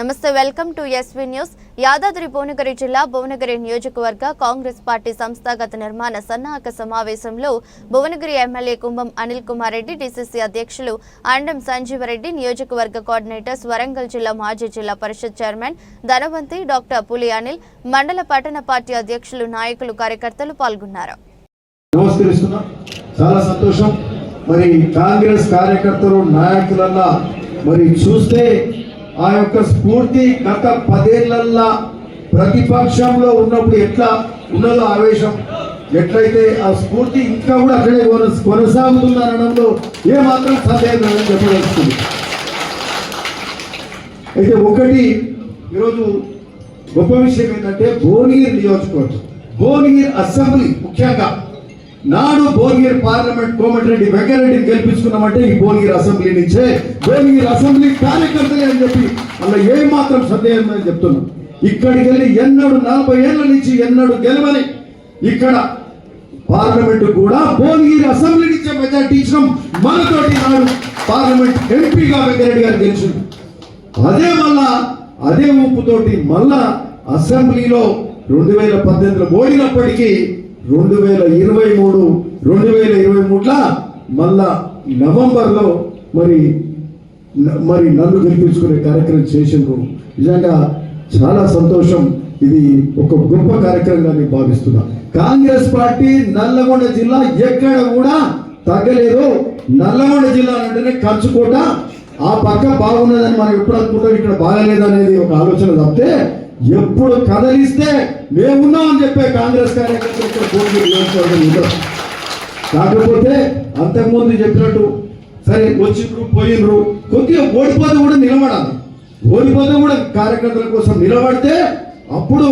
నమస్తే welcome to SV news. Yadadri Bhuvanagiri జిల్లా భువనగిరి నియోజకవర్గ కాంగ్రెస్ పార్టీ సంస్థాగత నిర్మాణ సన్నాహక సమావేశంలో భువనగిరి ఎమ్మెల్యే కుంభం అనిల్ కుమార్ రెడ్డి డిసిసి అధ్యక్షులు అండం సంజీవరెడ్డి నియోజకవర్గ కోఆర్డినేటర్స్ వరంగల్ జిల్లా మాజీ జిల్లా పరిషత్ చైర్మన్ ధనవంతి డాక్టర్ పులి అనిల్ మండల పట్టణ పార్టీ అధ్యక్షులు నాయకులు కార్యకర్తలు పాల్గొన్నారు. చాలా సంతోషం. మరి కాంగ్రెస్ కార్యకర్తలు నాయకులన్నా మరి చూస్తే ఆ యొక్క స్ఫూర్తి గత పదేళ్ళల్లా ప్రతిపక్షంలో ఉన్నప్పుడు ఎట్లా ఉన్నదో ఆవేశం. ఎట్లయితే ఆ స్ఫూర్తి ఇంకా కూడా అక్కడే కొనసాగుతుందనడంలో ఏమాత్రం సందేహం లేదని చెప్పదలుచుకుంది. అయితే ఒకటి ఈరోజు గొప్ప విషయం ఏంటంటే భువనగిరి నియోజకవర్గం భువనగిరి అసెంబ్లీ ముఖ్యంగా నాడు భువనగిరి పార్లమెంట్ కోమటిరెడ్డి వెంకరెడ్డిని గెలిపించుకున్నామంటే ఈ భువనగిరి అసెంబ్లీ నుంచే భువనగిరి అసెంబ్లీ కార్యకర్తలే అని చెప్పి అలా ఏం మాత్రం సందేహం అని చెప్తున్నాం ఇక్కడికి వెళ్ళి ఎన్నడు నలభై ఏళ్ళ నుంచి ఎన్నడు గెలవని ఇక్కడ పార్లమెంట్ కూడా భువనగిరి అసెంబ్లీ నుంచే మెజార్టీ ఇచ్చినాం. మనతోటి నాడు పార్లమెంట్ ఎంపీగా వెంకరెడ్డి గారు గెలిచింది అదే మళ్ళా అదే ఊపుతోటి మళ్ళా అసెంబ్లీలో రెండు వేల పద్దెనిమిదిలో ఓడినప్పటికీ రెండు వేల ఇరవై మూడు రెండు వేల ఇరవై మూడులా మళ్ళా నవంబర్లో మరి మరి నన్ను గెలిపించుకునే కార్యక్రమం చేసిండ్రు. నిజంగా చాలా సంతోషం. ఇది ఒక గొప్ప కార్యక్రమంగా నేను భావిస్తున్నా. కాంగ్రెస్ పార్టీ నల్లగొండ జిల్లా ఎక్కడ కూడా తగ్గలేదు. నల్లగొండ జిల్లా అంటేనే ఖర్చుకోట ఆ పక్క బాగున్నదని మనం ఎప్పుడు అనుకుంటాం ఇక్కడ బాగాలేదనేది ఒక ఆలోచన తప్పితే ఎప్పుడు కదలిస్తే మేమున్నామని చెప్పే కాంగ్రెస్ కార్యకర్తలు కాకపోతే అంతకుముందు చెప్పినట్టు సరే వచ్చిండ్రు పోయినరు కొద్దిగా ఓడిపోతే కూడా నిలబడాలి. ఓడిపోతే కూడా కార్యకర్తల కోసం నిలబడితే అప్పుడు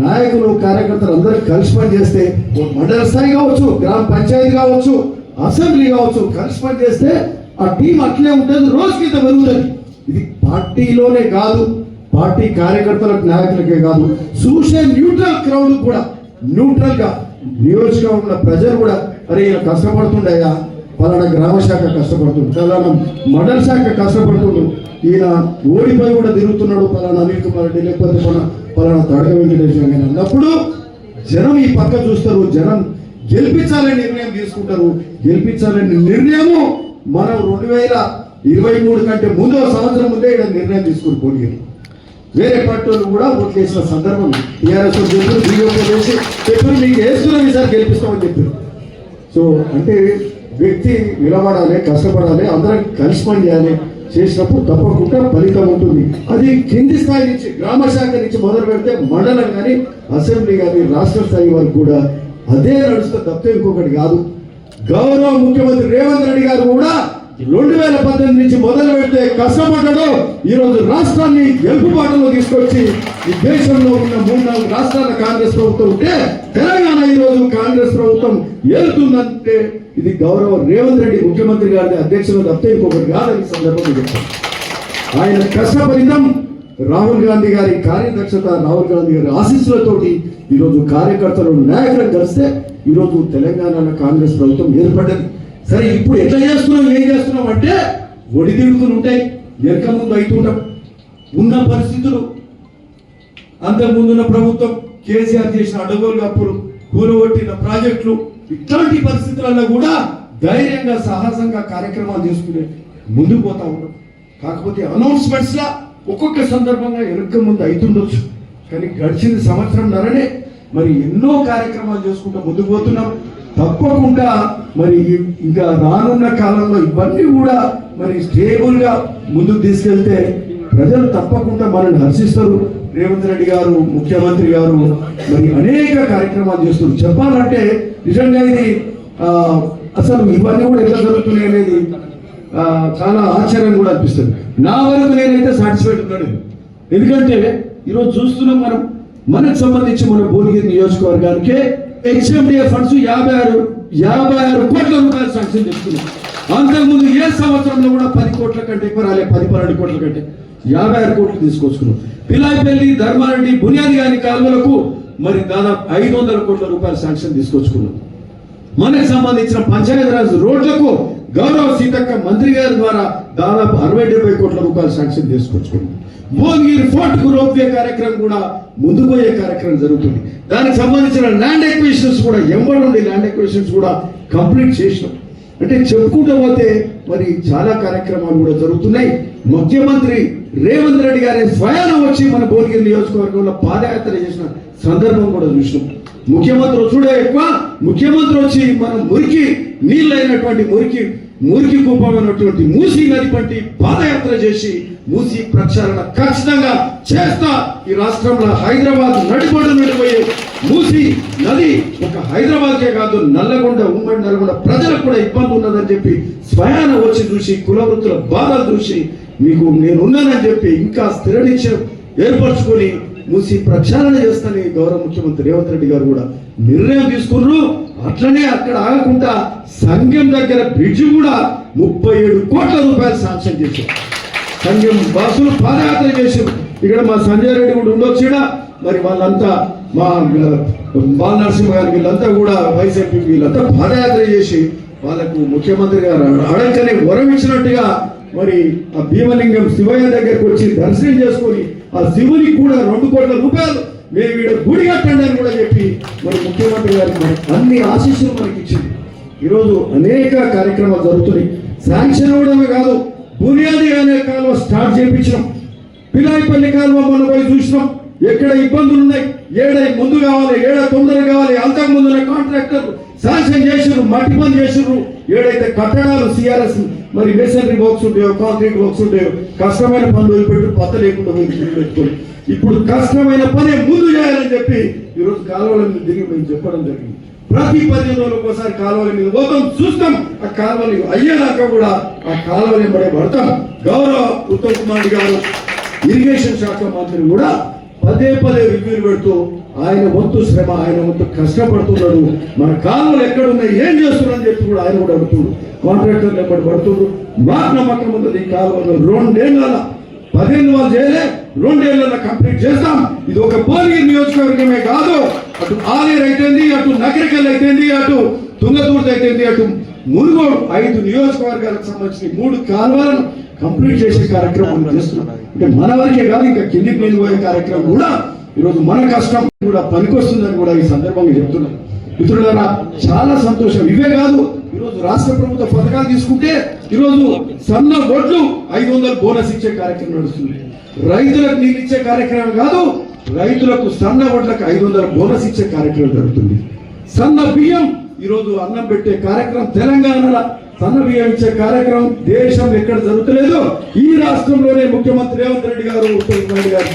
నాయకులు కార్యకర్తలు అందరూ కలిసి పని చేస్తే మండల స్థాయి కావచ్చు గ్రామ పంచాయతీ కావచ్చు అసెంబ్లీ కావచ్చు కలిసి పని చేస్తే ఆ టీం అట్లే ఉంటుంది రోజుకి ఇంత పెరుగుతుంది. ఇది పార్టీలోనే కాదు పార్టీ కార్యకర్తలకు నాయకులకే కాదు చూసే న్యూట్రల్ క్రౌడ్ కూడా న్యూట్రల్గా ఉన్న ప్రజలు కూడా అరే ఈయన కష్టపడుతుండయా పలానా గ్రామ శాఖ కష్టపడుతుంది పలానా మండల శాఖ కష్టపడుతుండు ఈయన ఓడిపోయి కూడా తిరుగుతున్నాడు పలానా అనిల్ కుమార్ రెడ్డి లేకపోతే మన పలానా తడక వెంకటేశ్వర గారు అన్నప్పుడు జనం ఈ పక్క చూస్తారు జనం గెలిపించాలనే నిర్ణయం తీసుకుంటారు. గెలిపించాలనే నిర్ణయము మనం రెండు వేల ఇరవై మూడు కంటే ముందు సంవత్సరం ముందే ఇక్కడ నిర్ణయం తీసుకుని పోయింది వేరే పార్టీలు కూడా ఓట్లు వేసిన సందర్భం టీఆర్ఎస్ చెప్పారు బీజేపీ చేసి చెప్పారు. మీకు వేస్తున్నాం ఈసారి గెలిపిస్తామని చెప్పారు. సో అంటే వ్యక్తి నిలబడాలి కష్టపడాలి అందరం కలిసి పని చేయాలి చేసినప్పుడు తప్పకుండా ఫలితం ఉంటుంది. అది కింది స్థాయి నుంచి గ్రామ శాఖ నుంచి మొదలు పెడితే మండలం కానీ అసెంబ్లీ కానీ రాష్ట్ర స్థాయి వరకు కూడా అదే నడుస్తే తప్ప ఇంకొకటి కాదు. గౌరవ ముఖ్యమంత్రి రేవంత్ రెడ్డి గారు కూడా రెండు వేల పద్దెనిమిది నుంచి మొదలు పెడితే కష్టపడ్డాడు ఈ రోజు రాష్ట్రాన్ని గెలుపు బాటలో తీసుకొచ్చి ఈ దేశంలో ఉన్న మూడు నాలుగు రాష్ట్రాల కాంగ్రెస్ ప్రభుత్వం ఉంటే తెలంగాణ ఈ రోజు కాంగ్రెస్ ప్రభుత్వం ఏలుతుందంటే ఇది గౌరవ రేవంత్ రెడ్డి ముఖ్యమంత్రి గారి అధ్యక్షులు తప్పితే ఇంకొకటి కాదని ఈ సందర్భంగా చెప్తాను ఆయన కష్టపరితం రాహుల్ గాంధీ గారి కార్యదక్షత రాహుల్ గాంధీ గారి ఆశీస్సులతోటి ఈరోజు కార్యకర్తలు నాయకులను కలిస్తే ఈరోజు తెలంగాణలో కాంగ్రెస్ ప్రభుత్వం ఏర్పడ్డది సరే ఇప్పుడు ఎట్లా చేస్తున్నాం ఏం చేస్తున్నాం అంటే ఒడిదిడుకులు ఉంటాయి. వెనక ముందు అవుతుంటాం ఉన్న పరిస్థితులు. అంతకుముందున్న ప్రభుత్వం కేసీఆర్ చేసిన అడుగులు అప్పులు కూలగొట్టిన ప్రాజెక్టులు ఇట్లాంటి పరిస్థితులలో కూడా ధైర్యంగా సాహసంగా కార్యక్రమాలు చేసుకునే ముందుకు పోతా ఉన్నాం. కాకపోతే అనౌన్స్మెంట్స్ లా ఒక్కొక్క సందర్భంగా వెనక ముందు అవుతుండొచ్చు కానీ గడిచిన సంవత్సరం నరనే. మరి ఎన్నో కార్యక్రమాలు చేసుకుంటూ ముందుకు పోతున్నాం. తప్పకుండా మరి ఇంకా రానున్న కాలంలో ఇవన్నీ కూడా మరి స్టేబుల్గా ముందుకు తీసుకెళ్తే ప్రజలు తప్పకుండా మనల్ని హర్షిస్తారు. రేవంత్ రెడ్డి గారు ముఖ్యమంత్రి గారు మరి అనేక కార్యక్రమాలు చేస్తారు చెప్పాలంటే నిజంగా ఇది అసలు ఇవన్నీ కూడా ఎట్లా జరుగుతున్నాయి అనేది చాలా ఆశ్చర్యం కూడా అనిపిస్తుంది. నా వరకు నేనైతే సాటిస్ఫైడ్ ఉన్నాను. ఎందుకంటే ఈరోజు చూస్తున్నాం మనం మనకు సంబంధించి మన భువనగిరి నియోజకవర్గానికే హెచ్ఎండిఏ ఫండ్స్ యాభై ఆరు యాభై ఆరు కోట్ల రూపాయలు శాంక్షన్ చేస్తున్నాం అంతకుముందు ఏ సంవత్సరంలో కూడా పది కోట్ల కంటే ఎక్కువ రాలే పది పన్నెండు కోట్ల కంటే. యాభై ఆరు కోట్లు తీసుకొచ్చుకున్నాం. పిలాయిపల్లి ధర్మారెడ్డి బునియాది గాని కాలువలకు మరి దాదాపు ఐదు వందల కోట్ల రూపాయల శాంక్షన్ తీసుకొచ్చుకున్నాం. మనకు సంబంధించిన పంచాయతీరాజ్ రోడ్లకు గౌరవ సీతక్క మంత్రి గారి ద్వారా దాదాపు అరవై డెబ్బై కోట్ల రూపాయలు శాంక్షన్ తీసుకొచ్చుకుంది భువనగిరి ఫోర్ట్కు రోప్వే కార్యక్రమం కూడా ముందు పోయే కార్యక్రమం జరుగుతుంది. దానికి సంబంధించిన ల్యాండ్ ఎక్విషన్స్ కూడా ఎంబడి ఉండి ల్యాండ్ ఎక్విషన్స్ కూడా కంప్లీట్ చేసినాం. అంటే చెప్పుకుంటూ పోతే మరి చాలా కార్యక్రమాలు కూడా జరుగుతున్నాయి. ముఖ్యమంత్రి రేవంత్ రెడ్డి గారి స్వయాన వచ్చి మన భువనగిరి నియోజకవర్గంలో పాదయాత్ర చేసిన సందర్భం కూడా చూసినాం. ముఖ్యమంత్రి వచ్చుడే ఎక్కువ ముఖ్యమంత్రి వచ్చి మనం మురికి నీళ్ళైనటువంటి మురికి మురికి కూపమైనటువంటి మూసీ నది వంటి పాదయాత్ర చేసి మూసీ ప్రక్షాళన ఖచ్చితంగా చేస్తా. ఈ రాష్ట్రంలో హైదరాబాద్ నడిపడు నడిపోయే మూసీ నది ఒక హైదరాబాద్కే కాదు నల్లగొండ ఉమ్మడి నల్గొండ ప్రజలకు కూడా ఇబ్బంది ఉన్నదని చెప్పి స్వయాన వచ్చి చూసి కులవృత్తుల బాధలు చూసి మీకు నేను ఉన్నానని చెప్పి ఇంకా స్థిర నిశ్చయం ఏర్పరచుకొని మూసి ప్రక్షాళన చేస్తానని గౌరవ ముఖ్యమంత్రి రేవంత్ రెడ్డి గారు కూడా నిర్ణయం తీసుకున్నారు. అట్లనే అక్కడ ఆగకుండా సంఘం దగ్గర బ్రిడ్జ్ కూడా ముప్పై ఏడు కోట్ల రూపాయలు సాక్ష్యం చేశారు. సంఘం బాసులు పాదయాత్ర చేశారు. ఇక్కడ మా సంజయ్ రెడ్డి కూడా ఉండొచ్చు మరి వాళ్ళంతా మా బాల నరసింహ గారు వీళ్ళంతా కూడా వైసీపీ వీళ్ళంతా పాదయాత్ర చేసి వాళ్ళకు ముఖ్యమంత్రి గారు అడగనే వరం ఇచ్చినట్టుగా మరి ఆ భీమలింగం శివయ్య దగ్గరకు వచ్చి దర్శనం చేసుకొని ఆ శివునికి కూడా రెండు కోట్ల రూపాయలు మేము వీడు గుడి కట్టండి అని కూడా చెప్పి మన ముఖ్యమంత్రి గారు అన్ని ఆశీస్సులు మనకి ఇచ్చింది. ఈరోజు అనేక కార్యక్రమాలు జరుగుతున్నాయి. శాంక్షన్ అవడమే కాదు బునియాది అనే కాలువ స్టార్ట్ చేయించినాం. పిలాయిపల్లి కాలువ మనం పోయి చూసినాం. ఎక్కడ ఇబ్బందులు ఉన్నాయి? ఏడై ముందు కావాలి ఏడ తొందర కావాలి అంతకు ముందున్న కాంట్రాక్టర్ శాంక్షన్ చేసిర్రు మట్టి పని చేసిర్రు. ఏడైతే కట్టడాలు సిఆర్ఎస్ మరి మెషనరీ వర్క్స్ ఉంటాయో కాంక్రీట్ వర్క్స్ ఉంటాయో కష్టమైన పనులు పెట్టు పత్త లేకుండా పోయి పెట్టుకోండి ఇప్పుడు కష్టమైన పని ముందు చేయాలని చెప్పి ఈరోజు కాలువల మీద తిరిగి మేము చెప్పడం జరిగింది. ప్రతి పదిహేను రోజులకు ఒకసారి కాలువల మీద పోతాం చూస్తాం. ఆ కాలువలు అయ్యేదాకా కూడా ఆ కాలువలు పడే పడతాం. గౌరవ ఉత్తమ్ కుమార్ గారు ఇరిగేషన్ శాఖ మంత్రి కూడా పదే పదే రివ్యూలు పెడుతూ ఆయన వంతు శ్రమ ఆయన వంతు కష్టపడుతున్నాడు. మన కాలువలు ఎక్కడున్నాయి ఏం చేస్తున్నారని చెప్పి కూడా ఆయన కూడా అడుగుతున్నాడు. కాంట్రాక్టర్లు ఎప్పటి పడుతున్నాడు. మాకు నమ్మకం ఉంది ఈ కాలువలు రెండేళ్ళ పదిహేను వాళ్ళు చేయలే రెండేళ్ళలో కంప్లీట్ చేస్తాం. ఇది ఒక పోలింగ్ నియోజకవర్గమే కాదు. అటు ఆలేరు అయితేంది అటు నగరికల్ అయితేంది అటు తుంగతుర్తి అయితేంది అటు మునుగోడు ఐదు నియోజకవర్గాలకు సంబంధించిన మూడు కాలువలను కంప్లీట్ చేసే కార్యక్రమం చేస్తున్నాం అంటే మన వరకే కాదు ఇంకా కిందికి నీళ్ళు పోయే కార్యక్రమం కూడా ఈరోజు మన కష్టం కూడా పనికొస్తుందని కూడా ఈ సందర్భంగా చెప్తున్నాం. మిత్రులారా చాలా సంతోషం. ఇవే కాదు ఈరోజు రాష్ట్ర ప్రభుత్వ పథకాలు తీసుకుంటే ఈరోజు సన్న ఓట్లు ఐదు వందలు బోనస్ ఇచ్చే కార్యక్రమం నడుస్తుంది. రైతులకు నీళ్ళు ఇచ్చే కార్యక్రమం కాదు రైతులకు సన్న ఓట్లకు ఐదు వందల బోనస్ ఇచ్చే కార్యక్రమం జరుగుతుంది. సన్న బియ్యం ఈరోజు అన్నం పెట్టే కార్యక్రమం తెలంగాణలో సన్న బియ్యం ఇచ్చే కార్యక్రమం దేశం ఎక్కడ జరుగుతలేదు. ఈ రాష్ట్రంలోనే ముఖ్యమంత్రి రేవంత్ రెడ్డి గారు ఉత్తమ్ గారు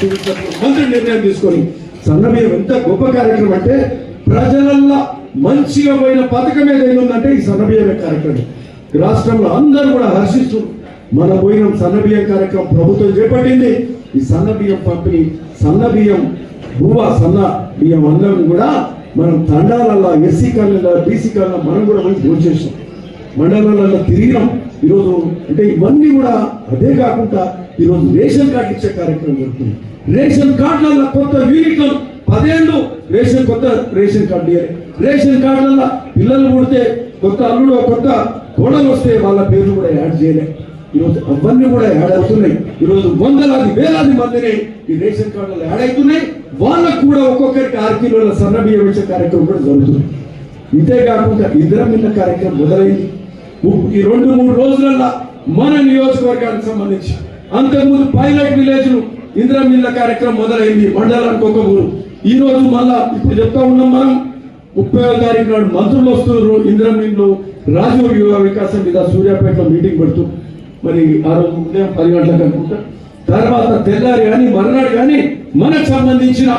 మంత్రి నిర్ణయం తీసుకొని సన్న బియ్యం ఎంత గొప్ప కార్యక్రమం అంటే ప్రజలల్లో మంచిగా పోయిన పథకం ఏదైనా ఉందంటే ఈ సన్న కార్యక్రమం. రాష్ట్రంలో అందరూ కూడా హర్షిస్తూ మన పోయిన సన్నబియ్యం కార్యక్రమం ప్రభుత్వం చేపట్టింది. ఈ సన్న బియ్యం పంపిణీ సన్న బియ్యం భూవ సన్న బియ్యం అందరం కూడా మనం తండాలల్లో ఎస్సీ కాలనీలో బీసీ కాలనీలో మనం కూడా మంచి భోజనం చేసాం మండలాలలో తిరిగినాం. ఈరోజు అంటే ఇవన్నీ కూడా అదే కాకుండా ఈరోజు రేషన్ కార్డు ఇచ్చే కార్యక్రమం జరుగుతుంది. రేషన్ కార్డులలో కొత్త యూనిట్లు పదేళ్ళు రేషన్ కొత్త రేషన్ కార్డు ఇవ్వాలి రేషన్ కార్డులలో పిల్లలు పుడితే కొత్త అల్లుడు కొత్త కోడలు వస్తే వాళ్ళ పేర్లు కూడా యాడ్ చేయలే. ఈరోజు అవన్నీ కూడా యాడ్ అవుతున్నాయి. ఈరోజు వందలాది వేలాది మందిని ఈ రేషన్ కార్డులలో యాడ్ అవుతున్నాయి. వాళ్ళకు కూడా ఒక్కొక్కరికి ఆరు కిలోల సన్న బియ్యం ఇచ్చే కార్యక్రమం కూడా జరుగుతుంది. ఇదే కాకుండా ఇద్దరం మిన్న కార్యక్రమం మొదలైంది. ఈ రెండు మూడు రోజులలో మన నియోజకవర్గానికి సంబంధించి అంతకుముందు పైలట్ విలేజ్ ఇందిరా మిల్ల కార్యక్రమం మొదలైంది మండలానికి ఒక ఊరు. ఈ రోజు మళ్ళా ఇప్పుడు చెప్తా ఉన్నాం మనం. ముప్పై తారీఖు నాడు మంత్రులు వస్తున్నారు ఇందిరా మిల్లు రాజీవ్ యువ వికాసం మీద సూర్యాపేటలో మీటింగ్ పెడుతూ. మరి ఆ రోజు ఉదయం పది గంటలకు అనుకుంటా. తర్వాత తెల్లారి కానీ మర్నాడు కానీ మనకు సంబంధించిన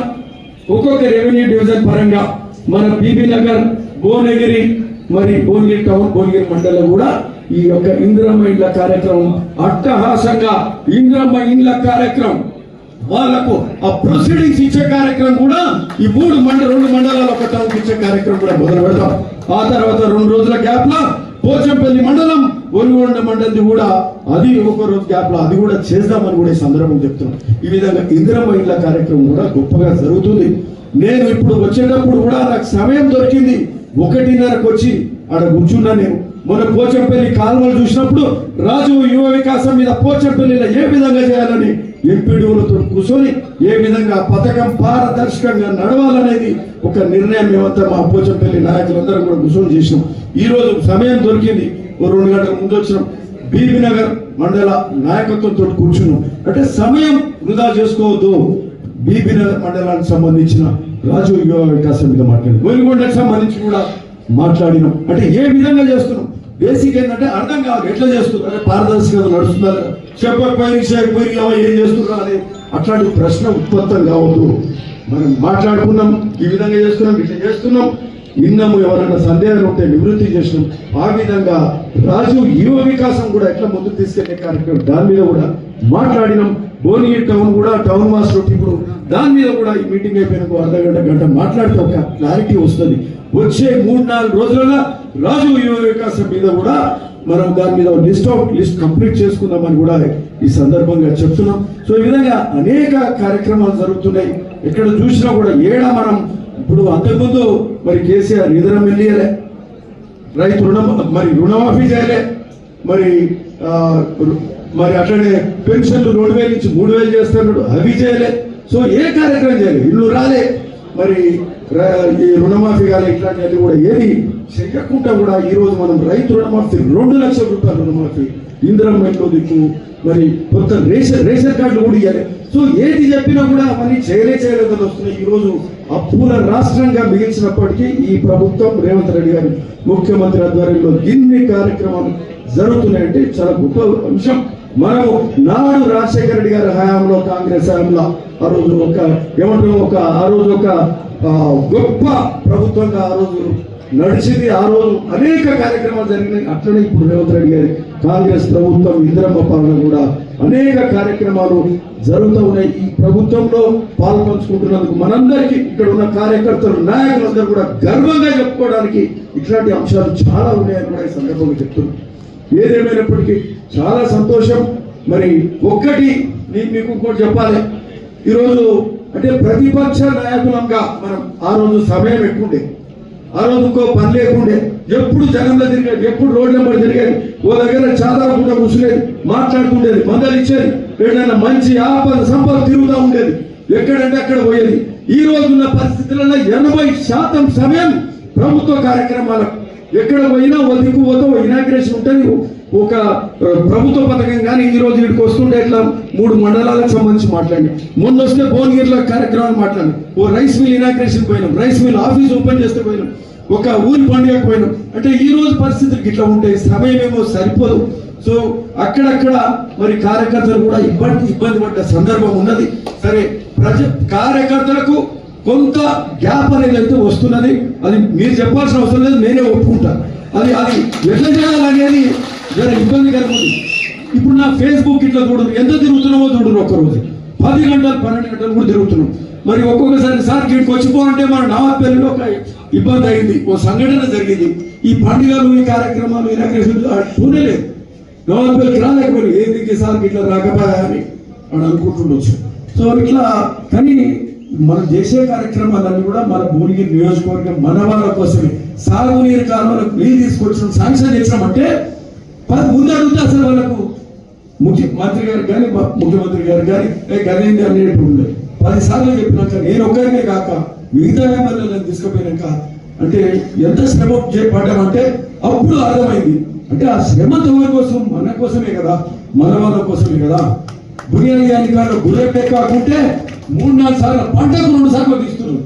ఒక్కొక్క రెవెన్యూ డివిజన్ పరంగా మన బీబీ నగర్ భువనగిరి మరి భువనగిరి టౌన్ భువనగిరి మండలం కూడా ఈ యొక్క ఇందిరమ్మ ఇండ్ల కార్యక్రమం అట్టహాసంగా ఇందిరమ్మ ఇండ్ల కార్యక్రమం వాళ్ళకు ఆ ప్రొసీడింగ్స్ ఇచ్చే కార్యక్రమం కూడా ఈ మూడు మండల రెండు మండలాలు ఒక టౌన్ ఇచ్చే కార్యక్రమం కూడా మొదలు పెడతాం. ఆ తర్వాత రెండు రోజుల గ్యాప్లో పోచంపల్లి మండలం ఒరిగొండ మండలి కూడా అది ఒక రోజు గ్యాప్లో అది కూడా చేద్దామని కూడా ఈ సందర్భం చెప్తున్నాం. ఈ విధంగా ఇందిరమ్మ ఇండ్ల కార్యక్రమం కూడా గొప్పగా జరుగుతుంది. నేను ఇప్పుడు వచ్చేటప్పుడు కూడా నాకు సమయం దొరికింది. ఒకటిన్నరకు వచ్చి ఆడ కూర్చున్నా నేను. మన పోచంపల్లి కాలువలు చూసినప్పుడు రాజు యువ వికాసం మీద పోచంపల్లిలో ఏ విధంగా చేయాలని ఎంపీడీలతో కూర్చొని ఏ విధంగా పథకం పారదర్శకంగా నడవాలనేది ఒక నిర్ణయం మేమంతా మా పోచంపల్లి నాయకులందరం కూడా కూర్చొని చేసినాం. ఈ రోజు సమయం దొరికింది. ఓ రెండు గంటల ముందు వచ్చినాం. బీబీనగర్ మండల నాయకత్వంతో కూర్చున్నాం. అంటే సమయం వృధా చేసుకోవద్దు. బీబీ నగర్ మండలానికి సంబంధించిన రాజు యువ వికాసం మీద మాట్లాడి. గోల్గొండకు సంబంధించి కూడా మాట్లాడినాం అంటే ఏ విధంగా చేస్తున్నాం బేసిక్ ఏంటంటే అర్థం కాదు. ఎట్లా చేస్తున్నారు అంటే పారదర్శకత నడుస్తున్నారు. చెప్పకపోయి చేయకపోయి ఏం చేస్తున్నారు అని అట్లాంటి ప్రశ్న ఉత్పత్తం కావద్దు. మనం మాట్లాడుకున్నాం ఈ విధంగా చేస్తున్నాం ఇట్లా చేస్తున్నాం. విన్నాము ఎవరైనా సందేహాలు ఉంటే నివృత్తి చేసినాం. ఆ విధంగా రాజు యువ వికాసం కూడా ఎట్లా ముందుకు తీసుకెళ్ళే కార్యక్రమం దాని మీద కూడా మాట్లాడినాం. భువనగిరి టౌన్ కూడా టౌన్ మాస్టర్ ఇప్పుడు దాని మీద కూడా ఈ మీటింగ్ అయిపోయిన ఒక అర్ధ గంట గంట మాట్లాడితే ఒక క్లారిటీ వస్తుంది. వచ్చే మూడు నాలుగు రోజులలో రాజు యువ వికాసం మీద కూడా మనం దాని మీద లిస్ట్ అవుట్ లిస్ట్ కంప్లీట్ చేసుకుందామని కూడా ఈ సందర్భంగా చెప్తున్నాం. సో ఈ విధంగా అనేక కార్యక్రమాలు జరుగుతున్నాయి. ఎక్కడ చూసినా కూడా ఏడా మనం ఇప్పుడు అంతకుముందు మరి కేసీఆర్ నిధనం వెళ్ళియలే రైతు రుణం మరి రుణమాఫీ చేయలే మరి మరి అట్లనే పెన్షన్లు రెండు వేలు నుంచి మూడు వేలు చేస్తున్నాడు అవి చేయలే. సో ఏ కార్యక్రమం చేయలేదు ఇల్లు రాలే. మరి ఈ రుణమాఫీ కానీ ఇట్లాంటివన్నీ కూడా ఏది చెయ్యకుండా కూడా ఈ రోజు మనం రైతు రుణమాఫీ రెండు లక్షల రూపాయల రుణమాఫీ ఇంద్రం మెట్లో దిక్కు మరి కొత్త రేషన్ రేషన్ కార్డులు కూడా ఇవ్వాలి సో ఏది చెప్పినా కూడా మరి చేయలే చేయలేదని వస్తున్నాయి. ఈ రోజు అప్పుల రాష్ట్రంగా మిగిల్చినప్పటికీ ఈ ప్రభుత్వం రేవంత్ రెడ్డి గారి ముఖ్యమంత్రి ఆధ్వర్యంలో ఇన్ని కార్యక్రమాలు జరుగుతున్నాయంటే చాలా గొప్ప అంశం. మనము నాడు రాజశేఖర రెడ్డి గారి హయాంలో కాంగ్రెస్ హయాంలో ఆ రోజు ఒక ఏమంటారు ఒక ఆ రోజు ఒక ఆ, గొప్ప ప్రభుత్వంగా ఆ రోజు నడిచింది. ఆ రోజు అనేక కార్యక్రమాలు జరిగినాయి. అట్లనే ఇప్పుడు రేవంత్ రెడ్డి గారి కాంగ్రెస్ ప్రభుత్వం ఇందిరమ్మ పాలన కూడా అనేక కార్యక్రమాలు జరుగుతూ ఉన్నాయి. ఈ ప్రభుత్వంలో పాల్పంచుకుంటున్నందుకు మనందరికీ ఇక్కడ ఉన్న కార్యకర్తలు నాయకులందరూ కూడా గర్వంగా చెప్పుకోవడానికి ఇట్లాంటి అంశాలు చాలా ఉన్నాయని కూడా ఈ సందర్భంగా చెప్తున్నాను ఏదేమైనప్పటికీ చాలా సంతోషం. మరి ఒక్కటి నేను మీకు ఇంకోటి చెప్పాలి. ఈరోజు అంటే ప్రతిపక్ష నాయకులంగా మనం ఆ రోజు సమయం ఎక్కుండే ఆ రోజు ఇంకో పని లేకుండే. ఎప్పుడు జనంలో తిరిగేది ఎప్పుడు రోడ్ల నెంబర్ తిరిగేది ఓ దగ్గర చాదాకుండా కూర్చునేది మాట్లాడుతుండేది మందలు ఇచ్చేది ఏదైనా మంచి ఆపద సంపద తిరుగుతూ ఉండేది ఎక్కడంటే అక్కడ పోయేది. ఈ రోజున్న పరిస్థితులలో ఎనభై శాతం సమయం ప్రభుత్వ కార్యక్రమాలకు ఎక్కడ పోయినా ఓ దిక్కు పోతే ఇనాగ్రేషన్ ఉంటుంది. ఒక ప్రభుత్వ పథకం కానీ ఈ రోజు వస్తుంటే ఇట్లా మూడు మండలాలకు సంబంధించి మాట్లాడి మొన్న వస్తే భువనగిరిలో కార్యక్రమాలు మాట్లాడి ఓ రైస్ మిల్ ఇనాగ్రేషన్ పోయినాం. రైస్ మిల్ ఆఫీస్ ఓపెన్ చేస్తే పోయినాం. ఒక ఊరి పండుగ పోయినాం. అంటే ఈ రోజు పరిస్థితులు ఇట్లా ఉంటాయి సమయం ఏమో సరిపోదు. సో అక్కడక్కడ మరి కార్యకర్తలు కూడా ఇబ్బంది ఇబ్బంది పడ్డ సందర్భం ఉన్నది. సరే ప్రజ కార్యకర్తలకు కొంత గ్యాప్ అనేది అయితే వస్తున్నది. అది మీరు చెప్పాల్సిన అవసరం లేదు నేనే ఒప్పుకుంటా. అది అది ఎట్లా చేయాలనేది జర ఇబ్బంది ఉంది ఇప్పుడు నా ఫేస్బుక్ ఇట్లా చూడరు. ఎంత తిరుగుతున్నామో చూడరు ఒక్కరోజు. పది గంటలు పన్నెండు గంటలు కూడా తిరుగుతున్నాం. మరి ఒక్కొక్కసారి సార్ ఇక్కడికి వచ్చిపోవాలంటే మన నావాపల్లిలో ఒక ఇబ్బంది అయింది. ఓ సంఘటన జరిగింది. ఈ పండుగలు ఈ కార్యక్రమాలు ఈ పూనలేదు నవాబుల్కి రాలేకపోయి ఏంది సార్ ఇట్లా రాకపోయా అని వాడు అనుకుంటుండొచ్చు. సో ఇట్లా కానీ మనం చేసే కార్యక్రమాలన్నీ కూడా మన భువనగిరి నియోజకవర్గం మన వాళ్ళ కోసమే. సాగునీరు కాలువలకు నీళ్ళు తీసుకొచ్చిన శాంక్షన్ చేసినామంటే పది ముందు అడుగుతా అసలు వాళ్ళకు. ముఖ్యమంత్రి గారు కానీ ముఖ్యమంత్రి గారు కానీ ఏ గదేంది అనేటి పది సార్లు చెప్పినాక నేను ఒక్కరినే కాక మిగతా ఎమ్మెల్యేలను తీసుకుపోయినాక అంటే ఎంత శ్రమ చేపడ్డామంటే అప్పుడు అర్థమైంది. అంటే ఆ శ్రమ ఎవరి కోసం మన కోసమే కదా మన వాళ్ళ కోసమే కదా. బునియాది గారు గుర్రెపే కాకుంటే మూడు నాలుగు సార్లు పంటకు రెండు సార్లు తీస్తున్నారు.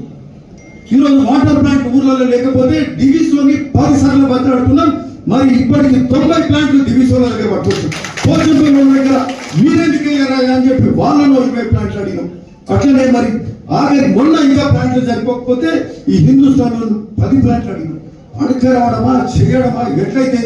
ఈరోజు వాటర్ ప్లాంట్ ఊర్లలో లేకపోతే డివిస్లోని పది సార్లు బతలాడుతున్నాం మరి ఇప్పటికి తొంభై ప్లాంట్లు డివిస్ దగ్గర పట్టుకుంటాం పోచంపల్లి దగ్గర మీరెందుకు అని చెప్పి వాళ్ళను ఇరవై ప్లాంట్లు అడిగినాం అట్లనే మరి ఆఖరి మొన్న ఇంకా ప్లాంట్లు సరిపోకపోతే ఈ హిందుస్థాన్ పది ప్లాంట్లు అడిగినాం అడగరావడమా చేయడమా ఎట్లయితే